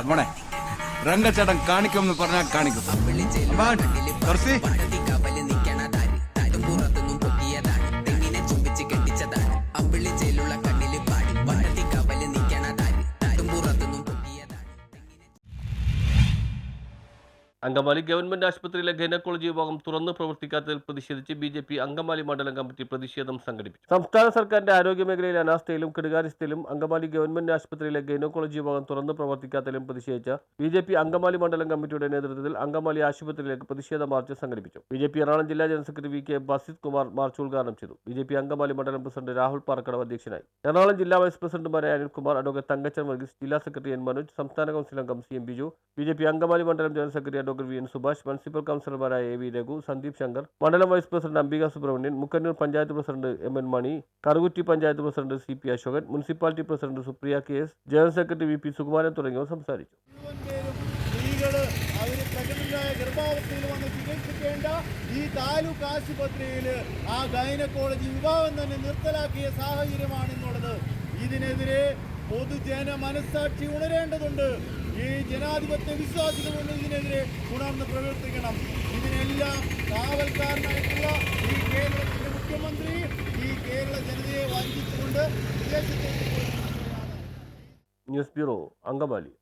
മോനെ രംഗച്ചേട്ടൻ കാണിക്കുമെന്ന് പറഞ്ഞാൽ കാണിക്കും. അങ്കമാലി ഗവൺമെന്റ് ആശുപത്രിയിലെ ഗൈനക്കോളജി വിഭാഗം തുറന്ന് പ്രവർത്തിക്കാത്തതിൽ പ്രതിഷേധിച്ച് ബി ജെ പി അങ്കമാലി മണ്ഡലം കമ്മിറ്റി പ്രതിഷേധം സംഘടിപ്പിച്ചു. സംസ്ഥാന സർക്കാരിന്റെ ആരോഗ്യ മേഖലയിലെ അനാസ്ഥയിലും കെടുകാര്യസ്ഥയിലും അങ്കമാലി ഗവൺമെന്റ് ആശുപത്രിയിലെ ഗൈനക്കോളജി വിഭാഗം തുറന്ന് പ്രവർത്തിക്കാത്തതിലും പ്രതിഷേധിച്ച് ബി ജെ പി അങ്കമാലി മണ്ഡലം കമ്മിറ്റിയുടെ നേതൃത്വത്തിൽ അങ്കമാലി ആശുപത്രിയിലേക്ക് പ്രതിഷേധ മാർച്ച് സംഘടിപ്പിച്ചു. ബി ജെ പി എറണാകുളം ജില്ലാ general secretary V K Basith Kumar march ഉദ്ഘാടനം ചെയ്തു. ബി ജെ പി അങ്കമാലി മണ്ഡലം പ്രസിഡന്റ് രാഹുൽ പാറക്കടവ് അധ്യക്ഷനായി. എറണാകുളം ജില്ലാ വൈസ് പ്രസിഡന്റുമാരായ അനിൽകുമാർ അഡ്വക്കേറ്റ് തങ്കച്ചൻ വർഗീസ് ജില്ലാ സെക്രട്ടറി എൻ മനോജ് സംസ്ഥാന കൗൺസിൽ അംഗം C M Biju B J P Angamaly മണ്ഡലം general secretary advocate V N Subhash municipal കൗൺസിലർമാരായ എ വി രഘു സന്ദീപ് ശങ്കർ മണ്ഡലം vice president Ambika Subramanian Mookkannoor panchayat president M N Mani Karukutty panchayat president C P Ashokan municipality president Supriya K S general secretary V P Sukumaran തുടങ്ങിയവർ സംസാരിച്ചു. ഈ താലൂക്ക് ആശുപത്രിയിൽ ആ gynaecology വിഭാഗം തന്നെ നിർത്തലാക്കിയ സാഹചര്യമാണ് ഇന്നുള്ളത് ഇതിനെതിരെ പൊതുജന മനസ്സാക്ഷി ഉണരേണ്ടതുണ്ട്. ഈ ജനാധിപത്യ വിശ്വാസികൾ ഇതിനെതിരെ ഉണർന്ന് പ്രവർത്തിക്കണം. ഇതിനെല്ലാം കാവൽക്കാരനായിട്ടുള്ള ഈ കേരളത്തിന്റെ മുഖ്യമന്ത്രി ഈ കേരള ജനതയെ വഞ്ചിച്ചുകൊണ്ട് വിദേശത്തേക്ക് ന്യൂസ് ബ്യൂറോ അങ്കമാലി.